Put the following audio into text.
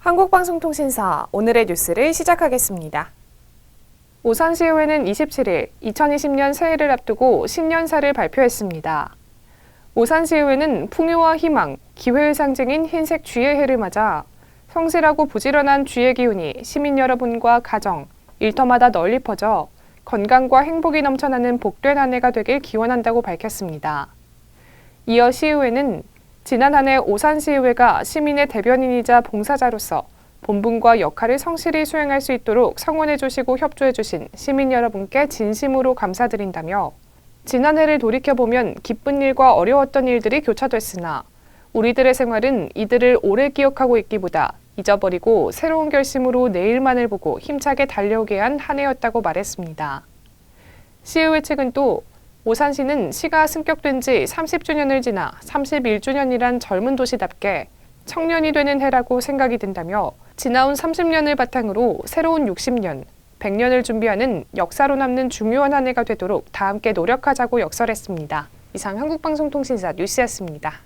한국방송통신사 오늘의 뉴스를 시작하겠습니다. 오산시의회는 27일 2020년 새해를 앞두고 신년사를 발표했습니다. 오산시의회는 풍요와 희망, 기회의 상징인 흰색 쥐의 해를 맞아 성실하고 부지런한 쥐의 기운이 시민 여러분과 가정, 일터마다 널리 퍼져 건강과 행복이 넘쳐나는 복된 한 해가 되길 기원한다고 밝혔습니다. 이어 시의회는 지난 한 해 오산시의회가 시민의 대변인이자 봉사자로서 본분과 역할을 성실히 수행할 수 있도록 성원해 주시고 협조해 주신 시민 여러분께 진심으로 감사드린다며 지난 해를 돌이켜보면 기쁜 일과 어려웠던 일들이 교차됐으나 우리들의 생활은 이들을 오래 기억하고 있기보다 잊어버리고 새로운 결심으로 내일만을 보고 힘차게 달려오게 한 한 해였다고 말했습니다. 시의회 측은 또 오산시는 시가 승격된 지 30주년을 지나 31주년이란 젊은 도시답게 청년이 되는 해라고 생각이 든다며 지나온 30년을 바탕으로 새로운 60년, 100년을 준비하는 역사로 남는 중요한 한 해가 되도록 다 함께 노력하자고 역설했습니다. 이상 한국방송통신사 뉴스였습니다.